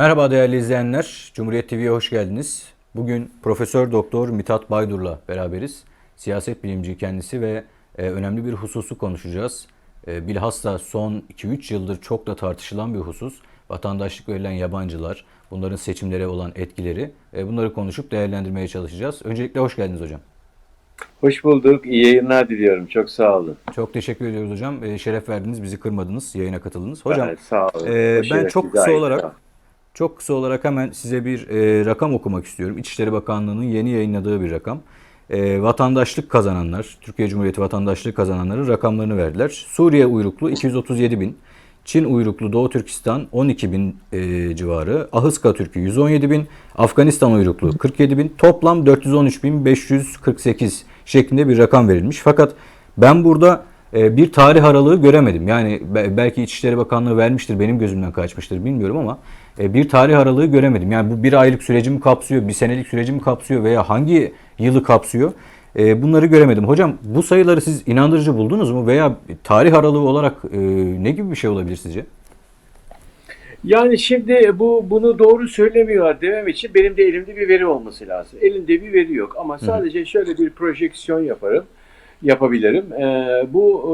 Merhaba değerli izleyenler. Cumhuriyet TV'ye hoş geldiniz. Bugün Profesör Doktor Mithat Baydur'la beraberiz. Siyaset bilimci kendisi ve e, önemli bir hususu konuşacağız. E, bilhassa son 2-3 yıldır çok da tartışılan bir husus. Vatandaşlık verilen yabancılar, bunların seçimlere olan etkileri. E, bunları konuşup değerlendirmeye çalışacağız. Öncelikle hoş geldiniz hocam. Hoş bulduk. İyi yayınlar diliyorum. Çok sağ olun. Çok teşekkür ediyoruz hocam. E, şeref verdiniz, bizi kırmadınız, yayına katıldınız. Hocam Evet, sağ olun. e, ben çok kısa olarak Çok kısa olarak hemen size bir e, rakam okumak istiyorum. İçişleri Bakanlığı'nın yeni yayınladığı bir rakam. E, vatandaşlık kazananlar, Türkiye Cumhuriyeti vatandaşlığı kazananların rakamlarını verdiler. Suriye uyruklu 237 bin, Çin uyruklu Doğu Türkistan 12 bin e, civarı, Ahıska Türk'ü 117 bin, Afganistan uyruklu 47 bin, toplam 413 bin 548 şeklinde bir rakam verilmiş. Fakat ben burada bir tarih aralığı göremedim. Yani be- belki İçişleri Bakanlığı vermiştir, benim gözümden kaçmıştır bilmiyorum ama e, bir tarih aralığı göremedim. Yani bu bir aylık süreci mi kapsıyor, bir senelik süreci mi kapsıyor veya hangi yılı kapsıyor? E, bunları göremedim. Hocam bu sayıları siz inandırıcı buldunuz mu veya tarih aralığı olarak e, ne gibi bir şey olabilir sizce? Yani şimdi bu bunu doğru söylemiyor demem için benim de elimde bir veri olması lazım. Elimde bir veri yok ama sadece şöyle bir projeksiyon yaparım, yapabilirim. Ee, bu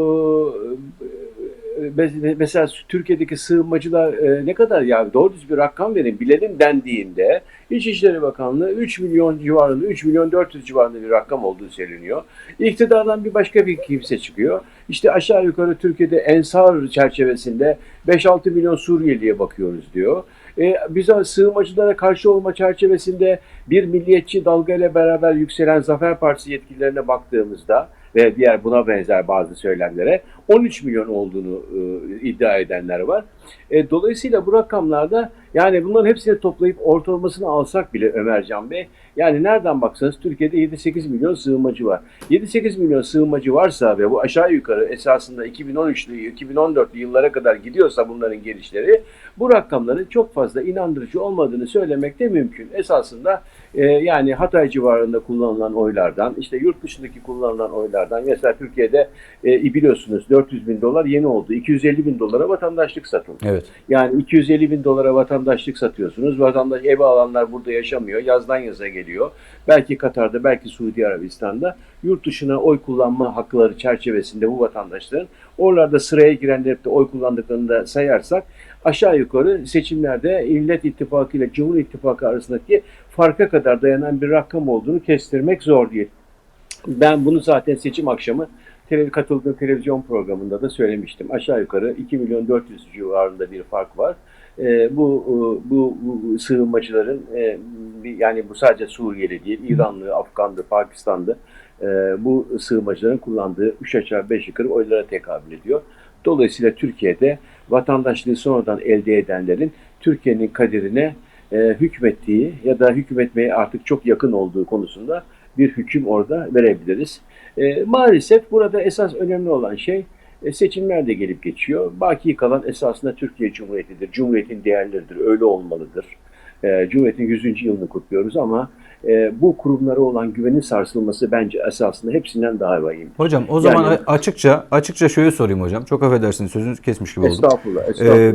e, me- mesela Türkiye'deki sığınmacılar e, ne kadar ya doğru düz bir rakam verin bilelim dendiğinde İçişleri Bakanlığı 3 milyon civarında 3 milyon 400 civarında bir rakam olduğu söyleniyor. İktidardan bir başka bir kimse çıkıyor. İşte aşağı yukarı Türkiye'de ensar çerçevesinde 5-6 milyon Suriyeliye bakıyoruz diyor. E, biz sığınmacılara karşı olma çerçevesinde bir milliyetçi dalgayla beraber yükselen Zafer Partisi yetkililerine baktığımızda ve diğer buna benzer bazı söylemlere 13 milyon olduğunu e, iddia edenler var. E, dolayısıyla bu rakamlarda yani bunların hepsini toplayıp ortalamasını alsak bile Ömercan Bey yani nereden baksanız Türkiye'de 7-8 milyon sığınmacı var. 7-8 milyon sığınmacı varsa ve bu aşağı yukarı esasında 2013'lü 2014'lü yıllara kadar gidiyorsa bunların gelişleri bu rakamların çok fazla inandırıcı olmadığını söylemek de mümkün. Esasında e, yani Hatay civarında kullanılan oylardan işte yurt dışındaki kullanılan oylardan mesela Türkiye'de e, biliyorsunuz 400 bin dolar yeni oldu. 250 bin dolara vatandaşlık satıldı. Evet. Yani 250 bin dolara vatandaşlık satıyorsunuz. Vatandaş ev alanlar burada yaşamıyor. Yazdan yaza geliyor. Belki Katar'da, belki Suudi Arabistan'da yurt dışına oy kullanma hakları çerçevesinde bu vatandaşların oralarda sıraya girenler de oy kullandıklarını da sayarsak aşağı yukarı seçimlerde Millet İttifakı ile Cumhur İttifakı arasındaki farka kadar dayanan bir rakam olduğunu kestirmek zor değil. Ben bunu zaten seçim akşamı tele, katıldığım televizyon programında da söylemiştim. Aşağı yukarı 2 milyon 400 civarında bir fark var. Ee, bu, bu, bu sığınmacıların e, yani bu sadece Suriyeli değil, İranlı, Afganlı, Pakistanlı e, bu sığınmacıların kullandığı 3 aşağı 5 yukarı oylara tekabül ediyor. Dolayısıyla Türkiye'de vatandaşlığı sonradan elde edenlerin Türkiye'nin kaderine e, hükmettiği ya da hükmetmeye artık çok yakın olduğu konusunda bir hüküm orada verebiliriz. E, maalesef burada esas önemli olan şey e, seçimler de gelip geçiyor. Baki kalan esasında Türkiye Cumhuriyeti'dir. Cumhuriyetin değerleridir. Öyle olmalıdır. E, Cumhuriyetin 100. yılını kutluyoruz ama e, bu kurumlara olan güvenin sarsılması bence esasında hepsinden daha vahim. Hocam o zaman Yani- açıkça açıkça şöyle sorayım hocam. Çok affedersiniz sözünüzü kesmiş gibi oldum. Estağfurullah. estağfurullah. Ee,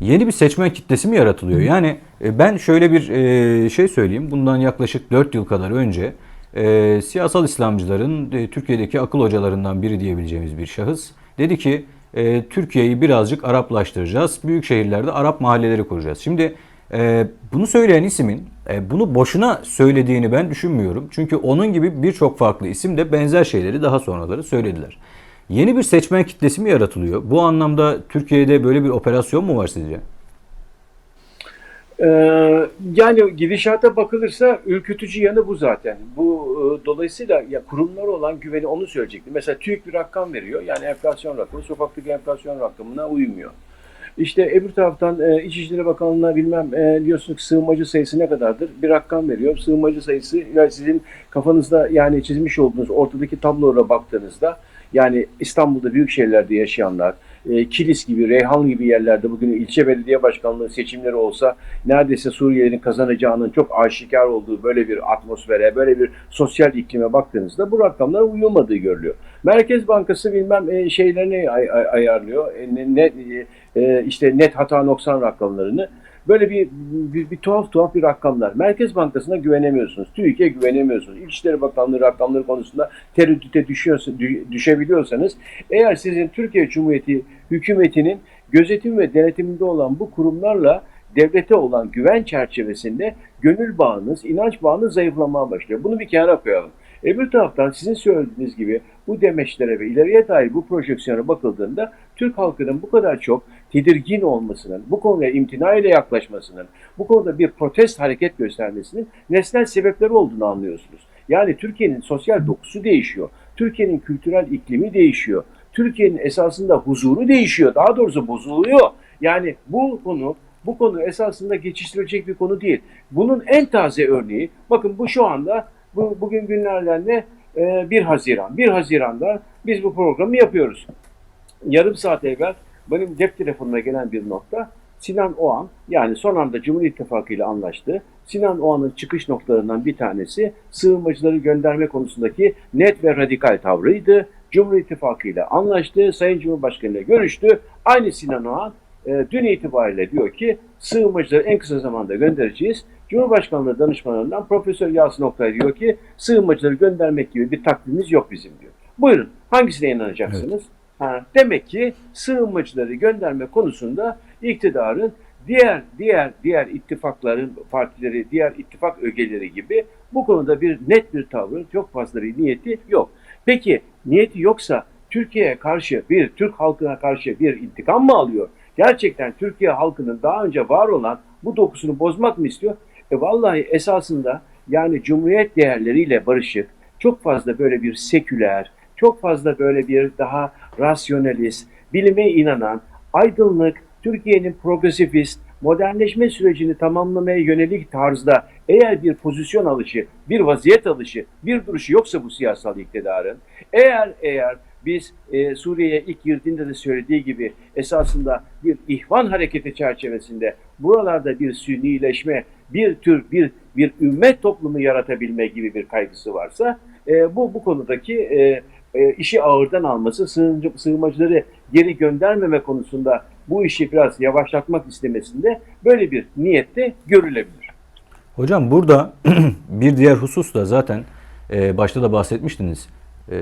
yeni bir seçmen kitlesi mi yaratılıyor? Yani e, ben şöyle bir e, şey söyleyeyim. Bundan yaklaşık 4 yıl kadar önce e, siyasal İslamcıların e, Türkiye'deki akıl hocalarından biri diyebileceğimiz bir şahıs dedi ki e, Türkiye'yi birazcık Araplaştıracağız. Büyük şehirlerde Arap mahalleleri kuracağız. Şimdi e, bunu söyleyen ismin e, bunu boşuna söylediğini ben düşünmüyorum. Çünkü onun gibi birçok farklı isim de benzer şeyleri daha sonraları söylediler. Yeni bir seçmen kitlesi mi yaratılıyor? Bu anlamda Türkiye'de böyle bir operasyon mu var sizce? Ee, yani gidişata bakılırsa ürkütücü yanı bu zaten. Bu e, dolayısıyla ya kurumlara olan güveni onu söyleyecektim. Mesela TÜİK bir rakam veriyor. Yani enflasyon rakamı sokaktaki enflasyon rakamına uymuyor. İşte öbür taraftan e, İçişleri Bakanlığı'na bilmem e, diyorsunuz ki sığınmacı sayısı ne kadardır? Bir rakam veriyor. Sığınmacı sayısı ya sizin kafanızda yani çizmiş olduğunuz ortadaki tablolara baktığınızda yani İstanbul'da büyük şehirlerde yaşayanlar, e, Kilis gibi, Reyhan gibi yerlerde bugün ilçe belediye başkanlığı seçimleri olsa neredeyse Suriyelilerin kazanacağının çok aşikar olduğu böyle bir atmosfere, böyle bir sosyal iklime baktığınızda bu rakamlar uyulmadığı görülüyor. Merkez Bankası bilmem e, şeylerini ay- ay- ayarlıyor. E, ne- net, e, işte net hata noksan rakamlarını. Böyle bir, bir, bir tuhaf tuhaf bir rakamlar. Merkez Bankası'na güvenemiyorsunuz. TÜİK'e güvenemiyorsunuz. İçişleri Bakanlığı rakamları konusunda tereddüte düşüyorsa, dü- düşebiliyorsanız eğer sizin Türkiye Cumhuriyeti hükümetinin gözetim ve denetiminde olan bu kurumlarla devlete olan güven çerçevesinde gönül bağınız, inanç bağınız zayıflamaya başlıyor. Bunu bir kenara koyalım. Öbür taraftan sizin söylediğiniz gibi bu demeçlere ve ileriye dair bu projeksiyona bakıldığında Türk halkının bu kadar çok tedirgin olmasının, bu konuya imtina ile yaklaşmasının, bu konuda bir protest hareket göstermesinin nesnel sebepleri olduğunu anlıyorsunuz. Yani Türkiye'nin sosyal dokusu değişiyor. Türkiye'nin kültürel iklimi değişiyor. Türkiye'nin esasında huzuru değişiyor. Daha doğrusu bozuluyor. Yani bu konu bu konu esasında geçiştirilecek bir konu değil. Bunun en taze örneği, bakın bu şu anda, bu, bugün günlerden ne? Ee, 1 Haziran. 1 Haziran'da biz bu programı yapıyoruz. Yarım saat evvel benim cep telefonuma gelen bir notta Sinan Oğan yani son anda Cumhur İttifakı ile anlaştı. Sinan Oğan'ın çıkış noktalarından bir tanesi sığınmacıları gönderme konusundaki net ve radikal tavrıydı. Cumhur İttifakı ile anlaştı. Sayın Cumhurbaşkanı ile görüştü. Aynı Sinan Oğan e, dün itibariyle diyor ki sığınmacıları en kısa zamanda göndereceğiz. Cumhurbaşkanlığı danışmanlarından Profesör Yasin Oktay diyor ki sığınmacıları göndermek gibi bir takvimimiz yok bizim diyor. Buyurun hangisine inanacaksınız? Ha, demek ki sığınmacıları gönderme konusunda iktidarın diğer diğer diğer ittifakların partileri, diğer ittifak ögeleri gibi bu konuda bir net bir tavrı, çok fazla bir niyeti yok. Peki niyeti yoksa Türkiye'ye karşı bir Türk halkına karşı bir intikam mı alıyor? Gerçekten Türkiye halkının daha önce var olan bu dokusunu bozmak mı istiyor? E vallahi esasında yani cumhuriyet değerleriyle barışık, çok fazla böyle bir seküler, çok fazla böyle bir daha rasyonalist, bilime inanan, aydınlık, Türkiye'nin progresifist, modernleşme sürecini tamamlamaya yönelik tarzda eğer bir pozisyon alışı, bir vaziyet alışı, bir duruşu yoksa bu siyasal iktidarın, eğer eğer biz e, Suriye'ye ilk girdiğinde de söylediği gibi esasında bir ihvan hareketi çerçevesinde buralarda bir sünnileşme, bir tür bir bir ümmet toplumu yaratabilme gibi bir kaygısı varsa e, bu bu konudaki e, e, işi ağırdan alması, sığıncı, sığınmacıları geri göndermeme konusunda bu işi biraz yavaşlatmak istemesinde böyle bir niyette görülebilir. Hocam burada bir diğer husus da zaten e, başta da bahsetmiştiniz. E,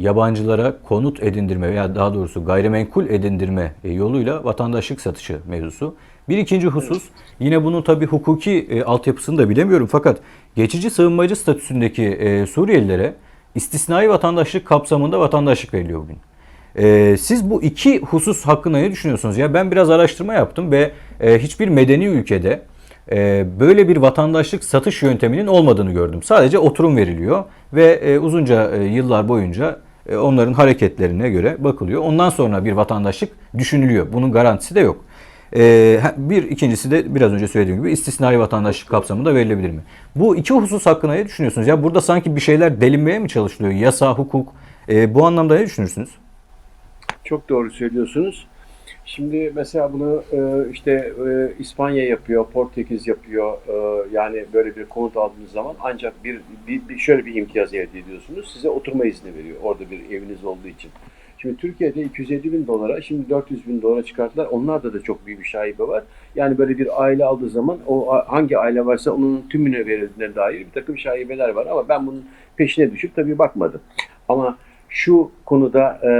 yabancılara konut edindirme veya daha doğrusu gayrimenkul edindirme e, yoluyla vatandaşlık satışı mevzusu. Bir ikinci husus yine bunun tabi hukuki e, altyapısını da bilemiyorum fakat geçici sığınmacı statüsündeki e, Suriyelilere istisnai vatandaşlık kapsamında vatandaşlık veriliyor bugün. Ee, siz bu iki husus hakkında ne düşünüyorsunuz? Ya ben biraz araştırma yaptım ve e, hiçbir medeni ülkede e, böyle bir vatandaşlık satış yönteminin olmadığını gördüm. Sadece oturum veriliyor ve e, uzunca e, yıllar boyunca e, onların hareketlerine göre bakılıyor. Ondan sonra bir vatandaşlık düşünülüyor. Bunun garantisi de yok. E, ha, bir ikincisi de biraz önce söylediğim gibi istisnai vatandaşlık kapsamında verilebilir mi? Bu iki husus hakkında ne düşünüyorsunuz? Ya burada sanki bir şeyler delinmeye mi çalışılıyor? Yasa, hukuk. Bu anlamda ne düşünürsünüz? Çok doğru söylüyorsunuz. Şimdi mesela bunu e, işte e, İspanya yapıyor, Portekiz yapıyor. E, yani böyle bir konut aldığınız zaman ancak bir, bir, bir şöyle bir imtiyaz elde ediyorsunuz. Size oturma izni veriyor orada bir eviniz olduğu için. Şimdi Türkiye'de 250 bin dolara, şimdi 400 bin dolara çıkarttılar. Onlarda da çok büyük bir şaibe var. Yani böyle bir aile aldığı zaman o hangi aile varsa onun tümüne verildiğine dair bir takım şaibeler var. Ama ben bunun peşine düşüp tabii bakmadım. Ama şu konuda e,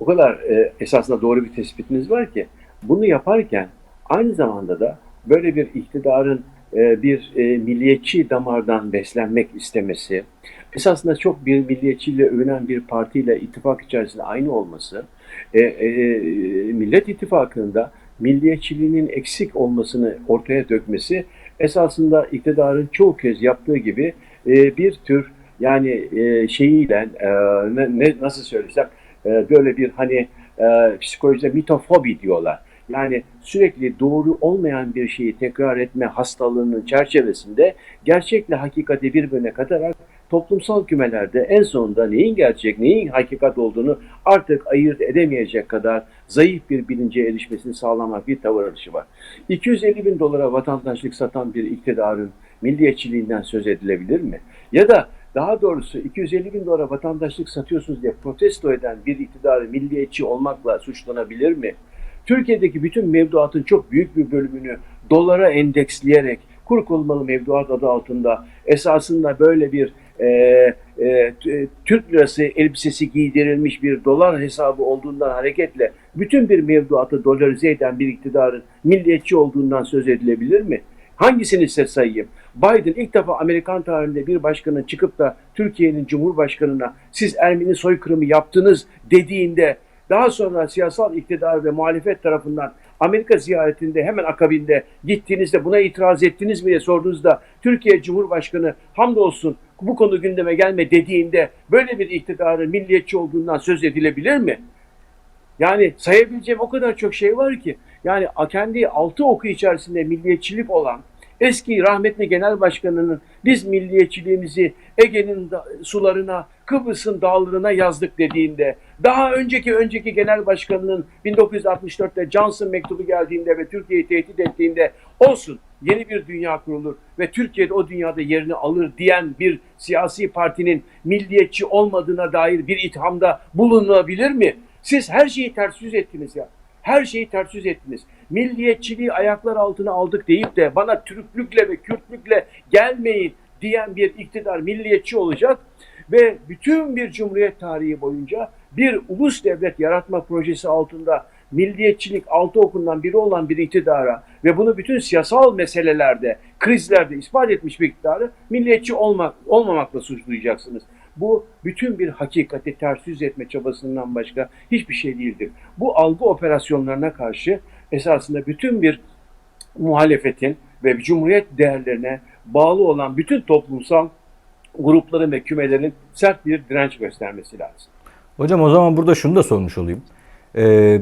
o kadar e, esasında doğru bir tespitiniz var ki bunu yaparken aynı zamanda da böyle bir iktidarın e, bir e, milliyetçi damardan beslenmek istemesi, esasında çok bir milliyetçiyle övünen bir partiyle ittifak içerisinde aynı olması, e, e, Millet İttifakı'nda milliyetçiliğinin eksik olmasını ortaya dökmesi esasında iktidarın çoğu kez yaptığı gibi e, bir tür yani e, şeyiyle e, ne, nasıl söylesem e, böyle bir hani e, psikolojide mitofobi diyorlar. Yani sürekli doğru olmayan bir şeyi tekrar etme hastalığının çerçevesinde gerçekle hakikati birbirine katarak toplumsal kümelerde en sonunda neyin gerçek, neyin hakikat olduğunu artık ayırt edemeyecek kadar zayıf bir bilince erişmesini sağlamak bir tavır alışı var. 250 bin dolara vatandaşlık satan bir iktidarın milliyetçiliğinden söz edilebilir mi? Ya da daha doğrusu 250 bin dolara vatandaşlık satıyorsunuz diye protesto eden bir iktidarı milliyetçi olmakla suçlanabilir mi? Türkiye'deki bütün mevduatın çok büyük bir bölümünü dolara endeksleyerek kur korumalı mevduat adı altında esasında böyle bir e, e, Türk lirası elbisesi giydirilmiş bir dolar hesabı olduğundan hareketle bütün bir mevduatı dolarize eden bir iktidarın milliyetçi olduğundan söz edilebilir mi? Hangisini size? Biden ilk defa Amerikan tarihinde bir başkanın çıkıp da Türkiye'nin Cumhurbaşkanı'na siz Ermeni soykırımı yaptınız dediğinde daha sonra siyasal iktidar ve muhalefet tarafından Amerika ziyaretinde hemen akabinde gittiğinizde buna itiraz ettiniz mi diye sorduğunuzda Türkiye Cumhurbaşkanı hamdolsun bu konu gündeme gelme dediğinde böyle bir iktidarın milliyetçi olduğundan söz edilebilir mi? Yani sayabileceğim o kadar çok şey var ki. Yani kendi altı oku içerisinde milliyetçilik olan eski rahmetli genel başkanının biz milliyetçiliğimizi Ege'nin sularına, Kıbrıs'ın dağlarına yazdık dediğinde, daha önceki önceki genel başkanının 1964'te Johnson mektubu geldiğinde ve Türkiye'yi tehdit ettiğinde olsun yeni bir dünya kurulur ve Türkiye'de o dünyada yerini alır diyen bir siyasi partinin milliyetçi olmadığına dair bir ithamda bulunabilir mi? Siz her şeyi ters yüz ettiniz ya. Her şeyi ters yüz ettiniz. Milliyetçiliği ayaklar altına aldık deyip de bana Türklükle ve Kürtlükle gelmeyin diyen bir iktidar milliyetçi olacak ve bütün bir cumhuriyet tarihi boyunca bir ulus devlet yaratma projesi altında milliyetçilik altı okundan biri olan bir iktidara ve bunu bütün siyasal meselelerde, krizlerde ispat etmiş bir iktidarı milliyetçi olmak, olmamakla suçlayacaksınız. Bu bütün bir hakikati ters yüz etme çabasından başka hiçbir şey değildir. Bu algı operasyonlarına karşı esasında bütün bir muhalefetin ve cumhuriyet değerlerine bağlı olan bütün toplumsal grupların ve kümelerin sert bir direnç göstermesi lazım. Hocam o zaman burada şunu da sormuş olayım. Ee,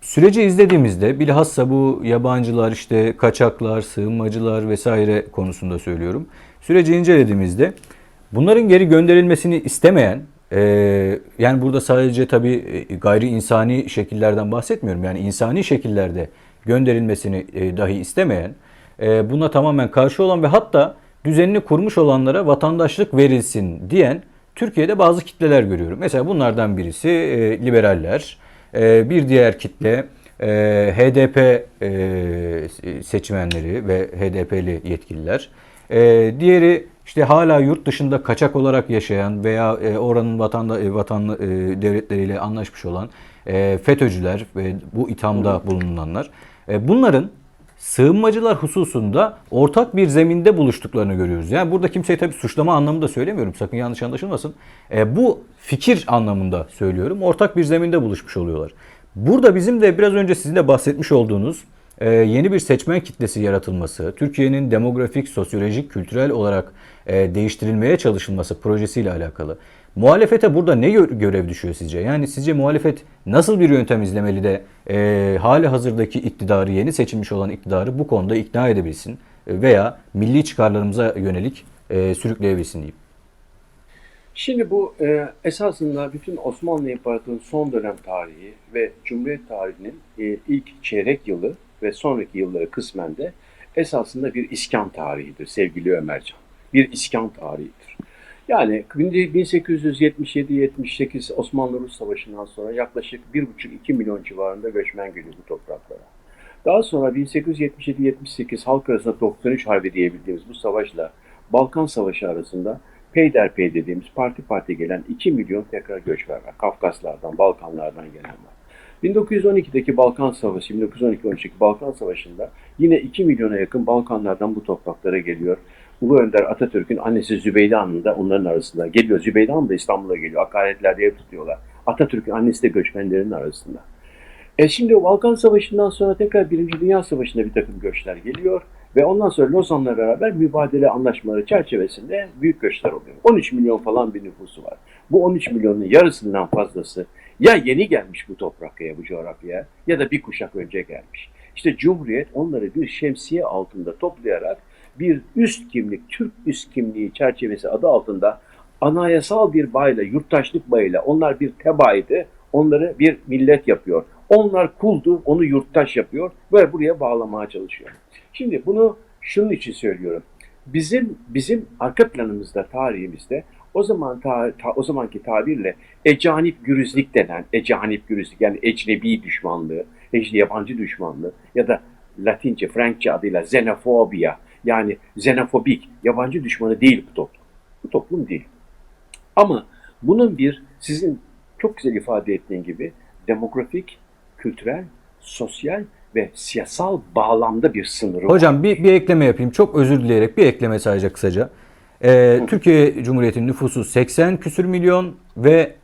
süreci izlediğimizde bilhassa bu yabancılar işte kaçaklar, sığınmacılar vesaire konusunda söylüyorum. Süreci incelediğimizde bunların geri gönderilmesini istemeyen e, yani burada sadece tabii e, gayri insani şekillerden bahsetmiyorum. Yani insani şekillerde gönderilmesini e, dahi istemeyen, e, buna tamamen karşı olan ve hatta düzenini kurmuş olanlara vatandaşlık verilsin diyen Türkiye'de bazı kitleler görüyorum. Mesela bunlardan birisi e, liberaller, e, bir diğer kitle e, HDP e, seçmenleri ve HDP'li yetkililer. E, diğeri işte hala yurt dışında kaçak olarak yaşayan veya e, oranın vatanda, e, vatanlı e, devletleriyle anlaşmış olan e, FETÖ'cüler ve bu ithamda bulunanlar. E, bunların sığınmacılar hususunda ortak bir zeminde buluştuklarını görüyoruz. Yani burada kimseyi tabii suçlama anlamında söylemiyorum. Sakın yanlış anlaşılmasın. E, bu fikir anlamında söylüyorum. Ortak bir zeminde buluşmuş oluyorlar. Burada bizim de biraz önce sizin de bahsetmiş olduğunuz e, yeni bir seçmen kitlesi yaratılması, Türkiye'nin demografik, sosyolojik, kültürel olarak e, değiştirilmeye çalışılması projesiyle alakalı. Muhalefete burada ne gö- görev düşüyor sizce? Yani sizce muhalefet nasıl bir yöntem izlemeli de e, hali hazırdaki iktidarı, yeni seçilmiş olan iktidarı bu konuda ikna edebilsin veya milli çıkarlarımıza yönelik e, sürükleyebilsin diyeyim. Şimdi bu e, esasında bütün Osmanlı İmparatorluğu'nun son dönem tarihi ve Cumhuriyet tarihinin e, ilk çeyrek yılı ve sonraki yılları kısmen de esasında bir iskan tarihidir sevgili Ömercan. Bir iskan tarihidir. Yani 1877-78 Osmanlı-Rus Savaşı'ndan sonra yaklaşık 1,5-2 milyon civarında göçmen geliyor bu topraklara. Daha sonra 1877-78 halk arasında 93 Harbi diyebildiğimiz bu savaşla Balkan Savaşı arasında peyderpey dediğimiz parti parti gelen 2 milyon tekrar göçmen var. Kafkaslardan, Balkanlardan gelen var. 1912'deki Balkan Savaşı, 1912-13'teki Balkan Savaşı'nda yine 2 milyona yakın Balkanlardan bu topraklara geliyor. Ulu Önder Atatürk'ün annesi Zübeyde Hanım da onların arasında geliyor. Zübeyde Hanım da İstanbul'a geliyor. Hakaretlerde ev tutuyorlar. Atatürk'ün annesi de göçmenlerin arasında. E şimdi Balkan Savaşı'ndan sonra tekrar Birinci Dünya Savaşı'nda bir takım göçler geliyor. Ve ondan sonra Lozan'la beraber mübadele anlaşmaları çerçevesinde büyük göçler oluyor. 13 milyon falan bir nüfusu var. Bu 13 milyonun yarısından fazlası ya yeni gelmiş bu toprakaya, bu coğrafyaya ya da bir kuşak önce gelmiş. İşte Cumhuriyet onları bir şemsiye altında toplayarak bir üst kimlik, Türk üst kimliği çerçevesi adı altında anayasal bir bayla, yurttaşlık bayıyla onlar bir tebaaydı, onları bir millet yapıyor. Onlar kuldu, onu yurttaş yapıyor ve buraya bağlamaya çalışıyor. Şimdi bunu şunun için söylüyorum. Bizim bizim arka planımızda, tarihimizde o zaman ta, ta- o zamanki tabirle ecanip gürüzlik denen, ecanip gürüzlik yani ecnebi düşmanlığı, ecne yabancı düşmanlığı ya da Latince, Frankçe adıyla xenofobia yani xenofobik, yabancı düşmanı değil bu toplum. Bu toplum değil. Ama bunun bir sizin çok güzel ifade ettiğin gibi demografik, kültürel, sosyal ve siyasal bağlamda bir sınırı var. Hocam bir, bir ekleme yapayım. Çok özür dileyerek bir ekleme sadece kısaca. Ee, Türkiye Cumhuriyeti'nin nüfusu 80 küsür milyon ve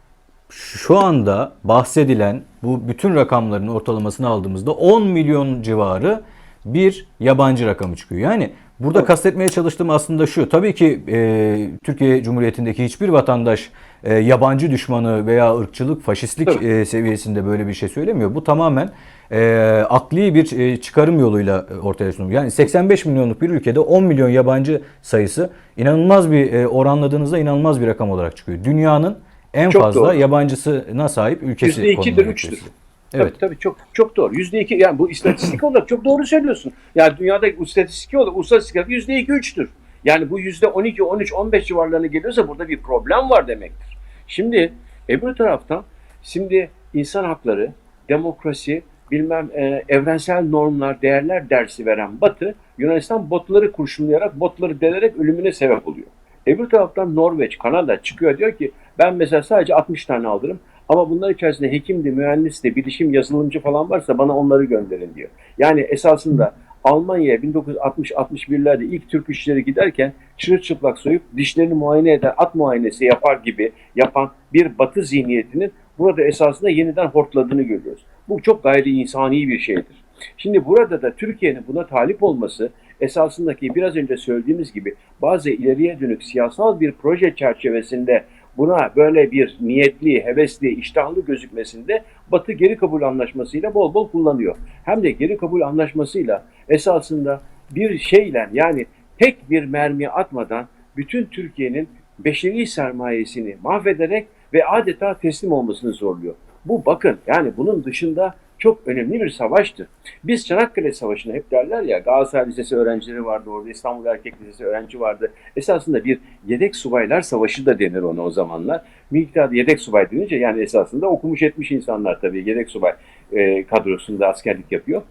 şu anda bahsedilen bu bütün rakamların ortalamasını aldığımızda 10 milyon civarı bir yabancı rakamı çıkıyor. Yani burada kastetmeye çalıştığım aslında şu. Tabii ki e, Türkiye Cumhuriyeti'ndeki hiçbir vatandaş e, yabancı düşmanı veya ırkçılık, faşistlik e, seviyesinde böyle bir şey söylemiyor. Bu tamamen e, akli bir e, çıkarım yoluyla ortaya sunuluyor. Yani 85 milyonluk bir ülkede 10 milyon yabancı sayısı inanılmaz bir e, oranladığınızda inanılmaz bir rakam olarak çıkıyor. Dünyanın en Çok fazla doğru. yabancısına sahip ülkesi. Yüzde ikidir, konumuna üçtür. ülkesi. Evet. Evet. Tabii, tabii çok çok doğru. Yüzde iki yani bu istatistik olarak çok doğru söylüyorsun. Yani dünyada istatistik olarak uluslararası yüzde iki üçtür. Yani bu yüzde on iki, on üç, on beş civarlarına geliyorsa burada bir problem var demektir. Şimdi öbür taraftan şimdi insan hakları, demokrasi, bilmem e, evrensel normlar, değerler dersi veren Batı Yunanistan botları kurşunlayarak, botları delerek ölümüne sebep oluyor. Öbür taraftan Norveç, Kanada çıkıyor diyor ki ben mesela sadece 60 tane alırım ama bunlar içerisinde hekimdi, mühendisdi, bilişim, yazılımcı falan varsa bana onları gönderin diyor. Yani esasında Almanya'ya 1960-61'lerde ilk Türk işçileri giderken çırılçıplak soyup dişlerini muayene eden, at muayenesi yapar gibi yapan bir batı zihniyetinin burada esasında yeniden hortladığını görüyoruz. Bu çok gayri insani bir şeydir. Şimdi burada da Türkiye'nin buna talip olması esasındaki biraz önce söylediğimiz gibi bazı ileriye dönük siyasal bir proje çerçevesinde buna böyle bir niyetli, hevesli, iştahlı gözükmesinde Batı geri kabul anlaşmasıyla bol bol kullanıyor. Hem de geri kabul anlaşmasıyla esasında bir şeyle yani tek bir mermi atmadan bütün Türkiye'nin beşeri sermayesini mahvederek ve adeta teslim olmasını zorluyor. Bu bakın yani bunun dışında çok önemli bir savaştı. Biz Çanakkale Savaşı'nı hep derler ya Galatasaray Lisesi öğrencileri vardı orada, İstanbul Erkek Lisesi öğrenci vardı. Esasında bir yedek subaylar savaşı da denir ona o zamanlar. Miktarda yedek subay denince yani esasında okumuş etmiş insanlar tabii yedek subay e, kadrosunda askerlik yapıyor.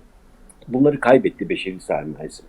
Bunları kaybetti beşeri sermayesi.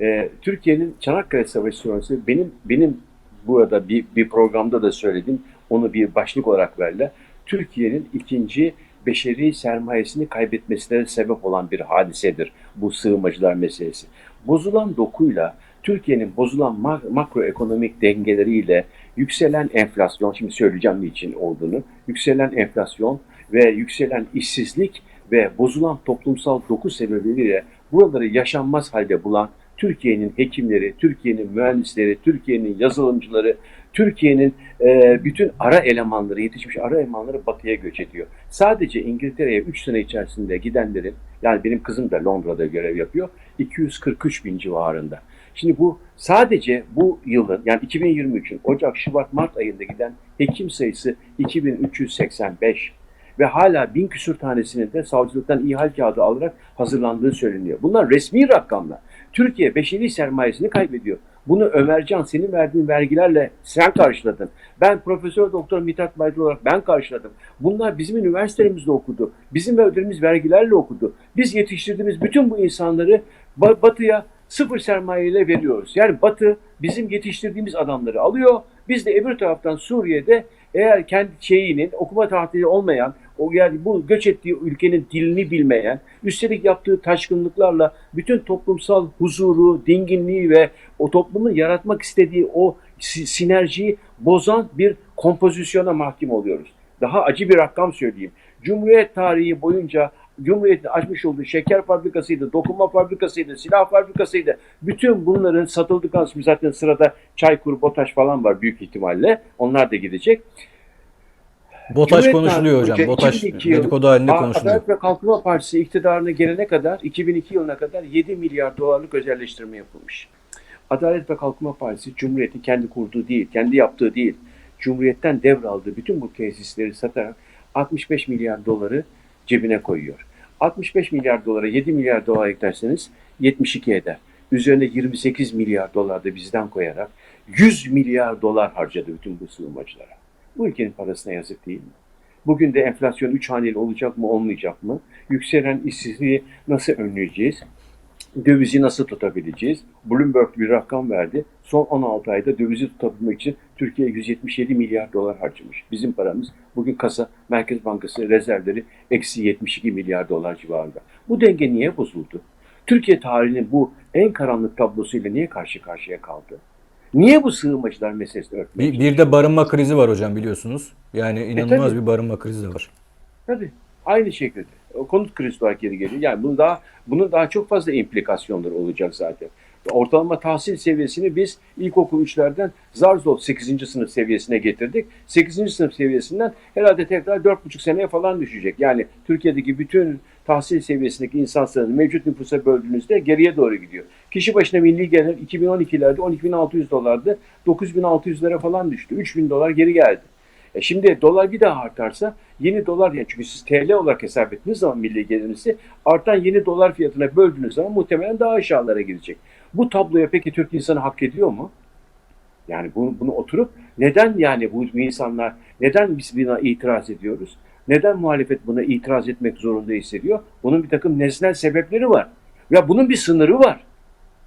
E, Türkiye'nin Çanakkale Savaşı sonrası benim benim burada bir, bir programda da söyledim. Onu bir başlık olarak verdiler. Türkiye'nin ikinci beşeri sermayesini kaybetmesine sebep olan bir hadisedir bu sığınmacılar meselesi. Bozulan dokuyla Türkiye'nin bozulan mak- makroekonomik dengeleriyle yükselen enflasyon, şimdi söyleyeceğim niçin olduğunu, yükselen enflasyon ve yükselen işsizlik ve bozulan toplumsal doku sebebiyle buraları yaşanmaz halde bulan Türkiye'nin hekimleri, Türkiye'nin mühendisleri, Türkiye'nin yazılımcıları, Türkiye'nin e, bütün ara elemanları, yetişmiş ara elemanları batıya göç ediyor. Sadece İngiltere'ye 3 sene içerisinde gidenlerin, yani benim kızım da Londra'da görev yapıyor, 243 bin civarında. Şimdi bu sadece bu yılın yani 2023'ün Ocak, Şubat, Mart ayında giden hekim sayısı 2385 ve hala bin küsür tanesinin de savcılıktan ihal kağıdı alarak hazırlandığı söyleniyor. Bunlar resmi rakamlar. Türkiye beşeri sermayesini kaybediyor. Bunu Ömercan senin verdiğin vergilerle sen karşıladın. Ben Profesör Doktor Mithat Baydın olarak ben karşıladım. Bunlar bizim üniversitelerimizde okudu. Bizim ödediğimiz vergilerle okudu. Biz yetiştirdiğimiz bütün bu insanları Ba- Batı'ya sıfır sermayeyle veriyoruz. Yani Batı bizim yetiştirdiğimiz adamları alıyor. Biz de öbür taraftan Suriye'de eğer kendi şeyinin okuma tahtili olmayan, o yani bu göç ettiği ülkenin dilini bilmeyen, üstelik yaptığı taşkınlıklarla bütün toplumsal huzuru, dinginliği ve o toplumun yaratmak istediği o si- sinerjiyi bozan bir kompozisyona mahkum oluyoruz. Daha acı bir rakam söyleyeyim. Cumhuriyet tarihi boyunca Cumhuriyet'in açmış olduğu şeker fabrikasıydı, dokuma fabrikasıydı, silah fabrikasıydı. Bütün bunların satıldıktan sonra zaten sırada Çaykur, BOTAŞ falan var büyük ihtimalle. Onlar da gidecek. BOTAŞ Cumhuriyet konuşuluyor hocam. boyunca BOTAŞ 2002 yıl dedikodu halinde konuşuluyor. Adalet ve Kalkınma Partisi iktidarına gelene kadar 2002 yılına kadar 7 milyar dolarlık özelleştirme yapılmış. Adalet ve Kalkınma Partisi Cumhuriyet'in kendi kurduğu değil, kendi yaptığı değil. Cumhuriyet'ten devraldığı bütün bu tesisleri satarak 65 milyar doları cebine koyuyor. 65 milyar dolara 7 milyar dolar eklerseniz 72 eder. Üzerine 28 milyar dolar da bizden koyarak 100 milyar dolar harcadı bütün bu sığınmacılara. Bu ülkenin parasına yazık değil mi? Bugün de enflasyon 3 haneli olacak mı olmayacak mı? Yükselen işsizliği nasıl önleyeceğiz? Dövizi nasıl tutabileceğiz? Bloomberg bir rakam verdi. Son 16 ayda dövizi tutabilmek için Türkiye 177 milyar dolar harcamış. Bizim paramız bugün kasa Merkez Bankası rezervleri eksi 72 milyar dolar civarında. Bu denge niye bozuldu? Türkiye tarihinin bu en karanlık tablosuyla niye karşı karşıya kaldı? Niye bu sığınmacılar meselesini örtmek Bir, bir de barınma krizi var hocam biliyorsunuz. Yani inanılmaz tabii. bir barınma krizi de var. Tabii. Aynı şekilde. O konut krizi olarak geri geliyor. Yani bunun daha bunun daha çok fazla implikasyonları olacak zaten. Ortalama tahsil seviyesini biz ilkokul 3'lerden zar zor 8. sınıf seviyesine getirdik. 8. sınıf seviyesinden herhalde tekrar 4,5 seneye falan düşecek. Yani Türkiye'deki bütün tahsil seviyesindeki insan sayısını mevcut nüfusa böldüğünüzde geriye doğru gidiyor. Kişi başına milli gelir 2012'lerde 12.600 dolardı. 9.600'lere falan düştü. 3.000 dolar geri geldi. E şimdi dolar bir daha artarsa yeni dolar yani çünkü siz TL olarak hesap ettiğiniz zaman milli gelirinizi artan yeni dolar fiyatına böldüğünüz zaman muhtemelen daha aşağılara gidecek. Bu tabloya peki Türk insanı hak ediyor mu? Yani bunu, bunu oturup neden yani bu, insanlar neden biz buna itiraz ediyoruz? Neden muhalefet buna itiraz etmek zorunda hissediyor? Bunun bir takım nesnel sebepleri var. Ya bunun bir sınırı var.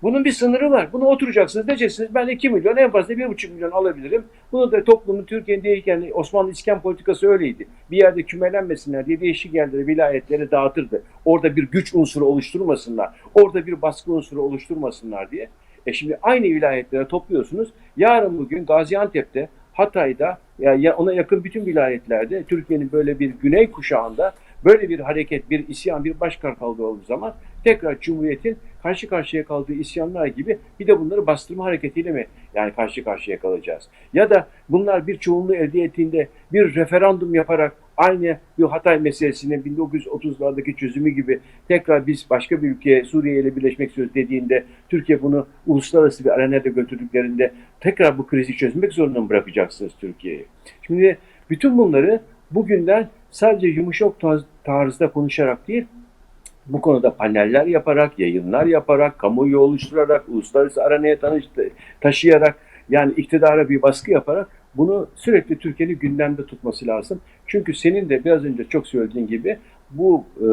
Bunun bir sınırı var. Bunu oturacaksınız diyeceksiniz ben 2 milyon en fazla 1,5 milyon alabilirim. Bunu da toplumun Türkiye'nin değişken Osmanlı iskan politikası öyleydi. Bir yerde kümelenmesinler diye değişik yerlere vilayetlere dağıtırdı. Orada bir güç unsuru oluşturmasınlar. Orada bir baskı unsuru oluşturmasınlar diye. E şimdi aynı vilayetlere topluyorsunuz. Yarın bugün Gaziantep'te, Hatay'da ya ya ona yakın bütün vilayetlerde Türkiye'nin böyle bir güney kuşağında böyle bir hareket, bir isyan, bir başkar olduğu zaman tekrar Cumhuriyet'in karşı karşıya kaldığı isyanlar gibi bir de bunları bastırma hareketiyle mi yani karşı karşıya kalacağız? Ya da bunlar bir çoğunluğu elde ettiğinde bir referandum yaparak aynı bir Hatay meselesinin 1930'lardaki çözümü gibi tekrar biz başka bir ülkeye Suriye ile birleşmek istiyoruz dediğinde Türkiye bunu uluslararası bir arenada götürdüklerinde tekrar bu krizi çözmek zorunda mı bırakacaksınız Türkiye'yi? Şimdi bütün bunları bugünden sadece yumuşak tarz- tarzda konuşarak değil bu konuda paneller yaparak, yayınlar yaparak, kamuoyu oluşturarak, uluslararası arenaya taşıyarak yani iktidara bir baskı yaparak bunu sürekli Türkiye'nin gündemde tutması lazım. Çünkü senin de biraz önce çok söylediğin gibi bu e,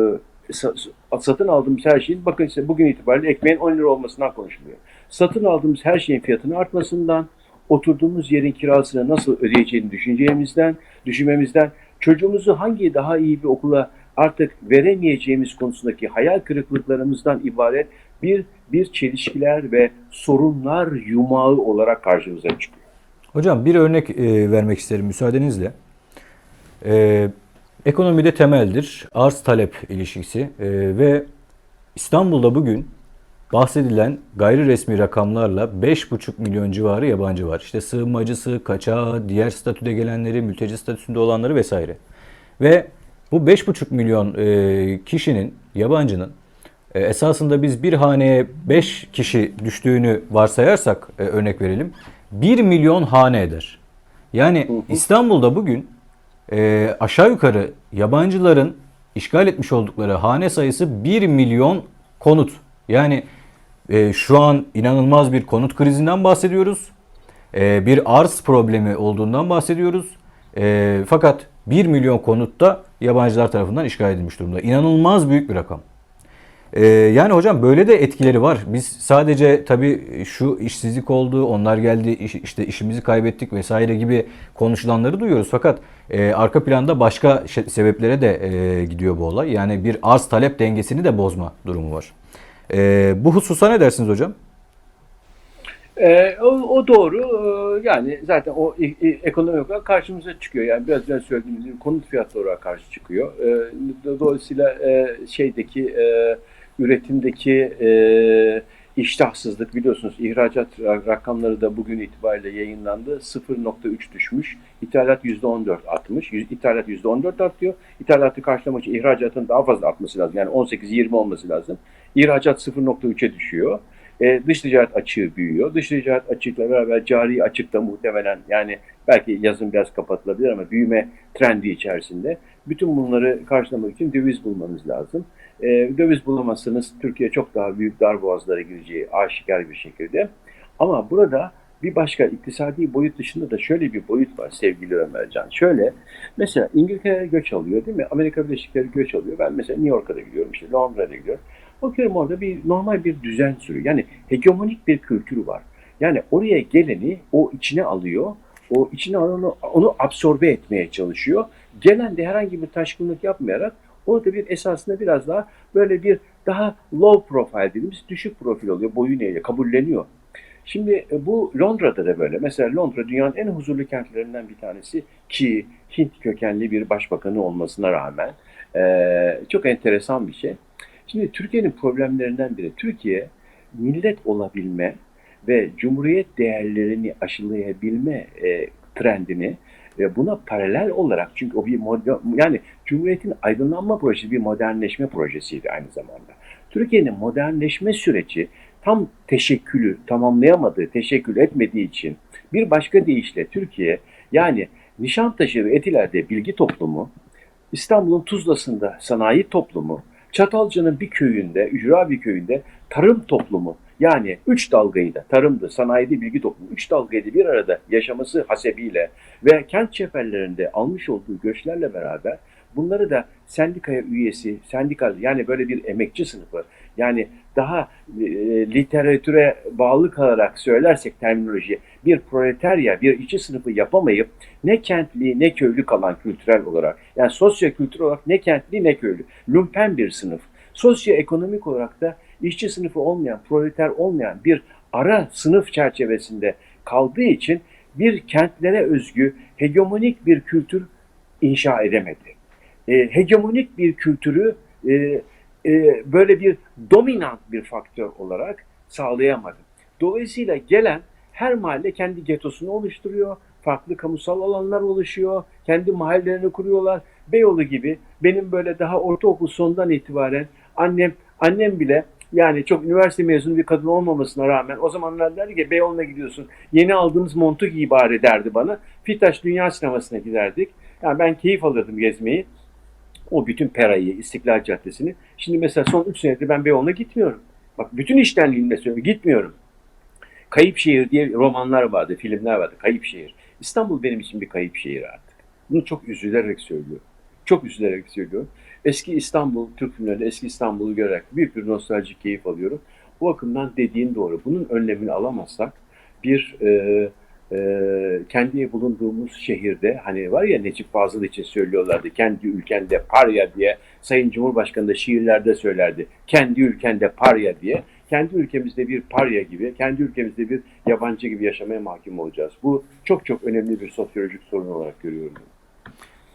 sa- satın aldığımız her şeyin bakın işte bugün itibariyle ekmeğin 10 lira olmasından konuşuluyor. Satın aldığımız her şeyin fiyatının artmasından, oturduğumuz yerin kirasını nasıl ödeyeceğini düşüneceğimizden, düşünmemizden, çocuğumuzu hangi daha iyi bir okula artık veremeyeceğimiz konusundaki hayal kırıklıklarımızdan ibaret bir bir çelişkiler ve sorunlar yumağı olarak karşımıza çıkıyor. Hocam bir örnek e, vermek isterim müsaadenizle. E, ekonomide temeldir arz talep ilişkisi E, ve İstanbul'da bugün bahsedilen gayri resmi rakamlarla 5,5 milyon civarı yabancı var. İşte sığınmacısı, kaçağı, diğer statüde gelenleri, mülteci statüsünde olanları vesaire. Ve bu 5,5 milyon e, kişinin, yabancının e, esasında biz bir haneye 5 kişi düştüğünü varsayarsak e, örnek verelim. 1 milyon hane eder. Yani İstanbul'da bugün e, aşağı yukarı yabancıların işgal etmiş oldukları hane sayısı 1 milyon konut. Yani e, şu an inanılmaz bir konut krizinden bahsediyoruz. E, bir arz problemi olduğundan bahsediyoruz. E, fakat 1 milyon konutta yabancılar tarafından işgal edilmiş durumda. İnanılmaz büyük bir rakam. Ee, yani hocam böyle de etkileri var. Biz sadece tabii şu işsizlik oldu, onlar geldi, iş- işte işimizi kaybettik vesaire gibi konuşulanları duyuyoruz. Fakat e, arka planda başka sebeplere de e, gidiyor bu olay. Yani bir arz talep dengesini de bozma durumu var. E, bu hususa ne dersiniz hocam? Ee, o, o doğru. Ee, yani zaten o i- i- ekonomik olarak karşımıza çıkıyor. Yani biraz önce söylediğimiz gibi konut fiyatları olarak karşı çıkıyor. Ee, dolayısıyla e, şeydeki e, üretimdeki e, iştahsızlık biliyorsunuz ihracat ra- rakamları da bugün itibariyle yayınlandı. 0.3 düşmüş. İthalat %14 artmış. İthalat %14 artıyor. İthalatı karşılamak için ihracatın daha fazla artması lazım. Yani 18-20 olması lazım. İhracat 0.3'e düşüyor. E, dış ticaret açığı büyüyor. Dış ticaret açıkla beraber cari açık da muhtemelen yani belki yazın biraz kapatılabilir ama büyüme trendi içerisinde. Bütün bunları karşılamak için döviz bulmanız lazım. E, döviz bulamazsanız Türkiye çok daha büyük darboğazlara gireceği aşikar bir şekilde. Ama burada bir başka iktisadi boyut dışında da şöyle bir boyut var sevgili Ömercan. Şöyle mesela İngiltere göç alıyor değil mi? Amerika Birleşik Devletleri göç alıyor. Ben mesela New York'a da gidiyorum işte Londra'ya da gidiyorum. Bakıyorum orada bir normal bir düzen sürüyor. Yani hegemonik bir kültür var. Yani oraya geleni o içine alıyor. O içine alanı onu absorbe etmeye çalışıyor. Gelen de herhangi bir taşkınlık yapmayarak orada bir esasında biraz daha böyle bir daha low profile dediğimiz düşük profil oluyor. Boyun eğiyor, kabulleniyor. Şimdi e, bu Londra'da da böyle. Mesela Londra dünyanın en huzurlu kentlerinden bir tanesi ki Hint kökenli bir başbakanı olmasına rağmen e, çok enteresan bir şey. Şimdi Türkiye'nin problemlerinden biri Türkiye millet olabilme ve cumhuriyet değerlerini aşılayabilme e, trendini ve buna paralel olarak çünkü o bir modern, yani Cumhuriyet'in aydınlanma projesi bir modernleşme projesiydi aynı zamanda. Türkiye'nin modernleşme süreci tam teşekkülü tamamlayamadığı, teşekkül etmediği için bir başka deyişle Türkiye yani Nişantaşı ve Etiler'de bilgi toplumu, İstanbul'un Tuzla'sında sanayi toplumu, Çatalca'nın bir köyünde, ücra bir köyünde tarım toplumu yani üç dalgayı da tarımdı, sanayide bilgi toplumu, üç dalgayı da bir arada yaşaması hasebiyle ve kent çeperlerinde almış olduğu göçlerle beraber bunları da sendikaya üyesi, sendikal yani böyle bir emekçi sınıfı yani daha e, literatüre bağlı kalarak söylersek terminoloji bir proletarya, bir işçi sınıfı yapamayıp ne kentli ne köylü kalan kültürel olarak yani sosyo-kültürel olarak ne kentli ne köylü lumpen bir sınıf. Sosyoekonomik olarak da işçi sınıfı olmayan, proleter olmayan bir ara sınıf çerçevesinde kaldığı için bir kentlere özgü hegemonik bir kültür inşa edemedi. E, hegemonik bir kültürü e, e, böyle bir dominant bir faktör olarak sağlayamadı. Dolayısıyla gelen her mahalle kendi getosunu oluşturuyor, farklı kamusal alanlar oluşuyor, kendi mahallelerini kuruyorlar. Beyoğlu gibi benim böyle daha ortaokul sonundan itibaren annem annem bile yani çok üniversite mezunu bir kadın olmamasına rağmen o zamanlar derdi ki Beyoğlu'na gidiyorsun. Yeni aldığımız montu giy bari derdi bana. Fitaş Dünya Sineması'na giderdik. Yani ben keyif alırdım gezmeyi. O bütün Pera'yı, İstiklal Caddesi'ni. Şimdi mesela son 3 senedir ben Beyoğlu'na gitmiyorum. Bak bütün iştenliğimle söylüyorum gitmiyorum. Kayıp Şehir diye romanlar vardı, filmler vardı. Kayıp Şehir. İstanbul benim için bir kayıp şehir artık. Bunu çok üzülerek söylüyorum. Çok üzülerek söylüyorum. Eski İstanbul, Türk filmlerinde eski İstanbul'u görerek büyük bir nostaljik keyif alıyorum. Bu bakımdan dediğin doğru. Bunun önlemini alamazsak bir e, e, kendi bulunduğumuz şehirde hani var ya Necip Fazıl için söylüyorlardı kendi ülkende parya diye Sayın Cumhurbaşkanı da şiirlerde söylerdi kendi ülkende parya diye kendi ülkemizde bir parya gibi kendi ülkemizde bir yabancı gibi yaşamaya mahkum olacağız. Bu çok çok önemli bir sosyolojik sorun olarak görüyorum.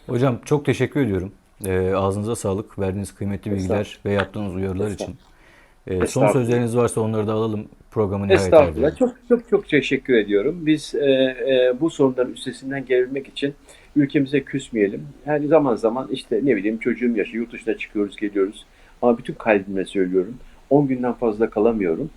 Hocam çok teşekkür ediyorum. E, ağzınıza sağlık. Verdiğiniz kıymetli bilgiler ve yaptığınız uyarılar için. E, son sözleriniz varsa onları da alalım. Programı nihayet Estağfurullah. Çok çok çok teşekkür ediyorum. Biz e, e, bu sorunların üstesinden gelebilmek için ülkemize küsmeyelim. Yani zaman zaman işte ne bileyim çocuğum yaşı yurt dışına çıkıyoruz geliyoruz. Ama bütün kalbimle söylüyorum. 10 günden fazla kalamıyorum.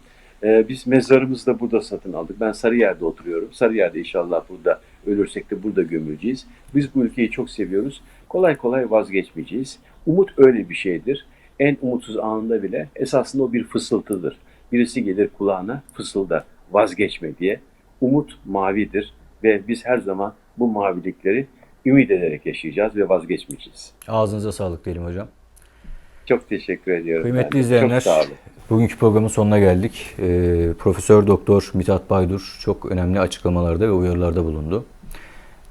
E, biz mezarımızı da burada satın aldık. Ben Sarıyer'de oturuyorum. Sarıyer'de inşallah burada ölürsek de burada gömüleceğiz. Biz bu ülkeyi çok seviyoruz. Kolay kolay vazgeçmeyeceğiz. Umut öyle bir şeydir. En umutsuz anında bile esasında o bir fısıltıdır. Birisi gelir kulağına fısıldar vazgeçme diye. Umut mavidir ve biz her zaman bu mavilikleri ümit ederek yaşayacağız ve vazgeçmeyeceğiz. Ağzınıza sağlık diyelim hocam. Çok teşekkür ediyorum. Kıymetli de. izleyenler, Çok sağ olun. bugünkü programın sonuna geldik. Ee, Profesör Doktor Mithat Baydur çok önemli açıklamalarda ve uyarılarda bulundu.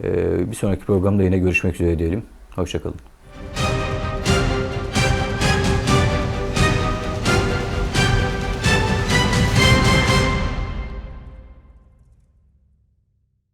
Ee, bir sonraki programda yine görüşmek üzere diyelim. Hoşçakalın.